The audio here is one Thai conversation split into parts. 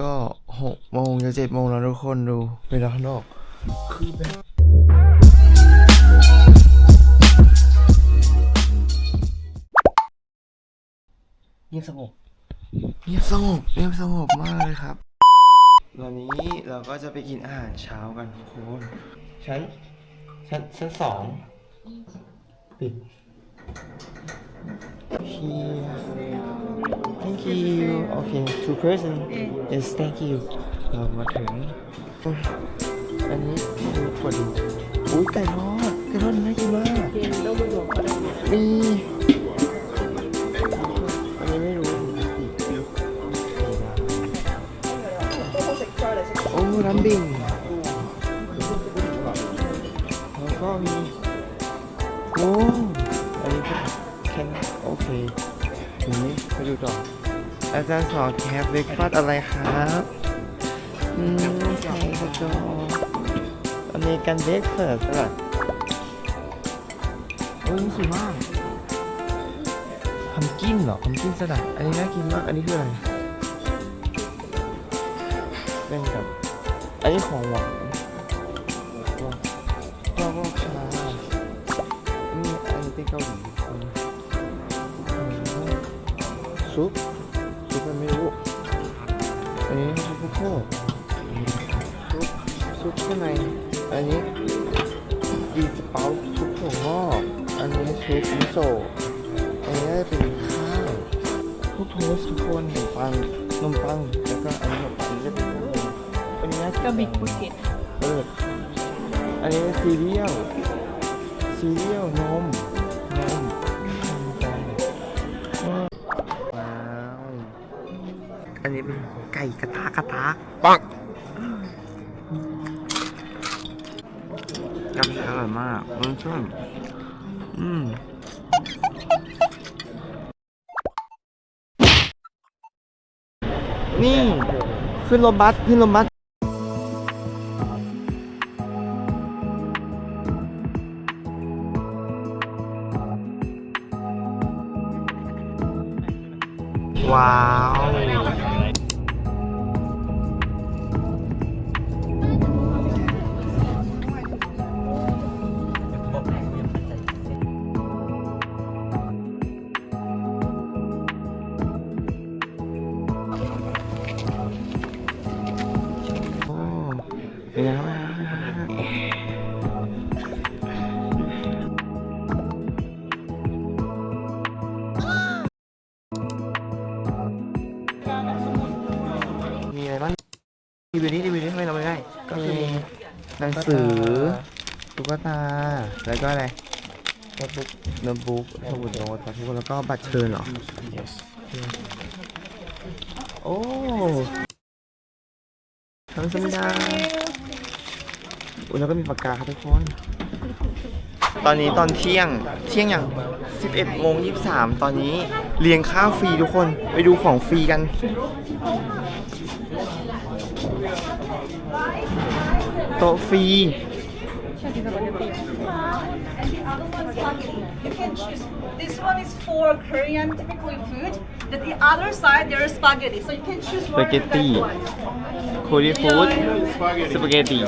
ก็หกโมงจะเจ็ดโมงแล้วทุกคนดูเวลาข้างนอก คือแบบเงียบสงบเงียบสงบเงียบสงบมากเลยครับวันนี้เราก็จะไปกินอาหารเช้ากันทุกคนชั้นชั้นชั้นสองปิด Here thank you okay two person yes thank you เรามาถึง อันนี้คือกดดูอุ้ยไก่ทอดไก่ทอดน่ากินมากมีอันนี้ไม่รู้โอ้น้ำบิ่งแล้วก็มีโอ้อันนี้ก็แค่โอเคที นี้ไปดูต่ออาจารย์สอนแคปเบรกฟาสอะไรครับอืมใช่ครับจออเมริกันเบรกเฟิร์สสลัดโอ้ยสวยมากพัมกินเหรอพัมกินสลัดอันนี้น่ากินมาก อันนี้คืออะไรเป็นกับอันนี้ของหวานก็ก็ก็ชานี่อันนี้เป็นเกาหลี ซุปซุปมันไม่รู้อันนี้ซุปข้าวโพดซุปซุปข้างในอันนี้ดีสเปาซุปถั่วงอกอันนี้ซุปมิโซะอันนี้น่าจะเป็นข้าวพวกโทสต์ทุกคนขนมปังขนมปังแล้วก็อันนี้ขนมปังจะเป็นพวกนี้อันนี้น่ากินกระบิกบุเก็ตเอออันนี้ซีเรียลซีเรียลนม อันนี้เป็นไก่กระทะกระทะปังยำอร่อยมากมันช่วยอืมนี่ ขึ้นรถบัสขึ้นรถบัส ว้าวโรีวิวนี้รีวิวนี้ทำไมเราไม่ได้ก็คือมีหนังสือตุ๊กตา แล้วก็อะไรโน้ตบุ๊กโน้ตบุ๊กสมุดโน้ตครับทุกคนแล้วก็บัตรเชิญเหรอ yes โอ้ทำสมิดาอุ้ยแล้วก็มีปากกาครับทุกคน ตอนนี้ตอนเที่ยง เที่ยงอย่าง 11โมง23 ตอนนี้เลี้ยงข้าวฟรีทุกคน ไปดูของฟรีกัน โต๊ะฟรี You can choose. This one is for Korean typically food. The, the other side there is spaghetti, so you can choose what you Spaghetti. guys want. โคเรียฟู้ดสปาเกตตี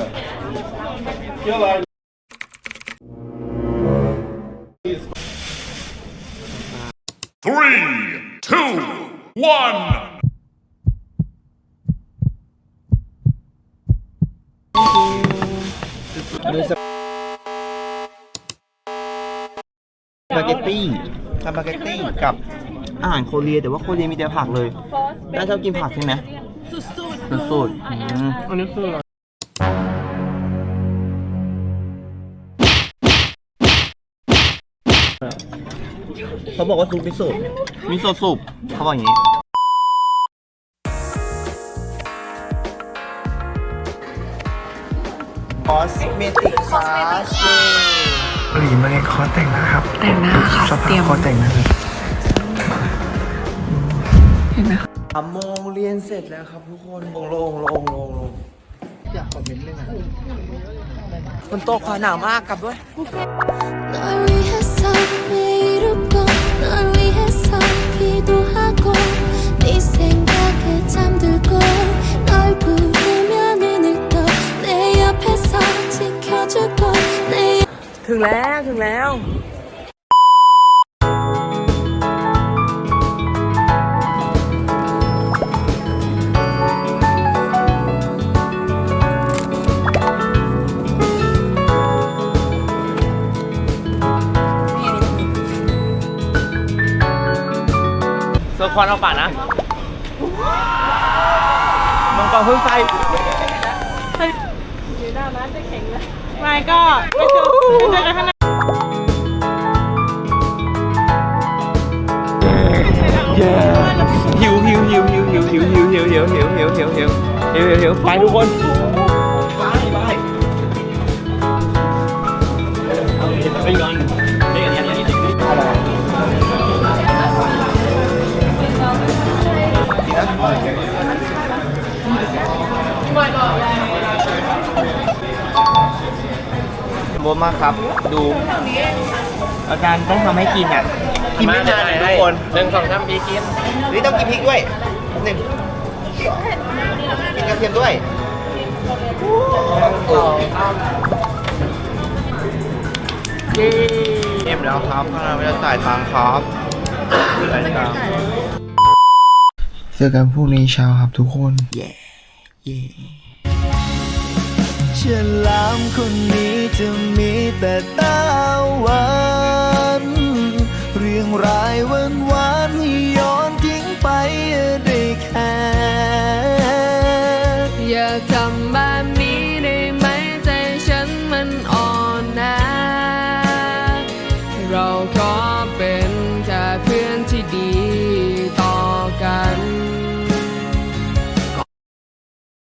Three, two, one. อันนี้สปาเกตตี้สปาเกตตี้กับอาหารโคเรียแต่ว่าโคเรียมีแต่ผักเลยน่าชอบกินผักใช่ไหม Susud. สุดๆอืมอันนี้คืออะไรเขาบอกว่าซุปมิโซะมิโซะซุปเขาบอกอย่างนี้ คอสเมติกคลาสหลีมาในคอร์สแต่งหน้าครับ แต่งหน้าค่ะ สภา เตรี พ ยม คอร์สแต่งหน้าครับ เห็นไหมคะ สามโมงเรียนเสร็จแล้วครับทุกคนลงลงลงลงลงอยากคอมเมนต์เลยนะมันโตกขวาหนาวมากกลับด้วย 널 위해 ถึงแล้ว ถึงแล้วโซควันเอาปากนะมังกรเพิ่งใส ไม่ก็ไปเจอไปเจอกันข้างในหิวหิวหิวหิวหิวหิวหิวหิวหิวหิวหิวหิวหิวหิวหิวหิวไปทุกคนโบ มากครับ ดูอาจารย์ต้องทำให้กินอะกินไม่นานเลยทุกคนหนึ่งสองสามปีกินนี่ต้องกินพริกด้วยหนึ่งกินกระเทียมด้วยเอ็มแล้วครับข้างหน้าไม่ได้จ่ายตังค์ครับจ่ายตังค์เจอกันพรุ่งนี้เช้าครับทุกคน เย่เย่ ฉลามคนนี้จะมีแต่ตาหวานเรียงรายวัน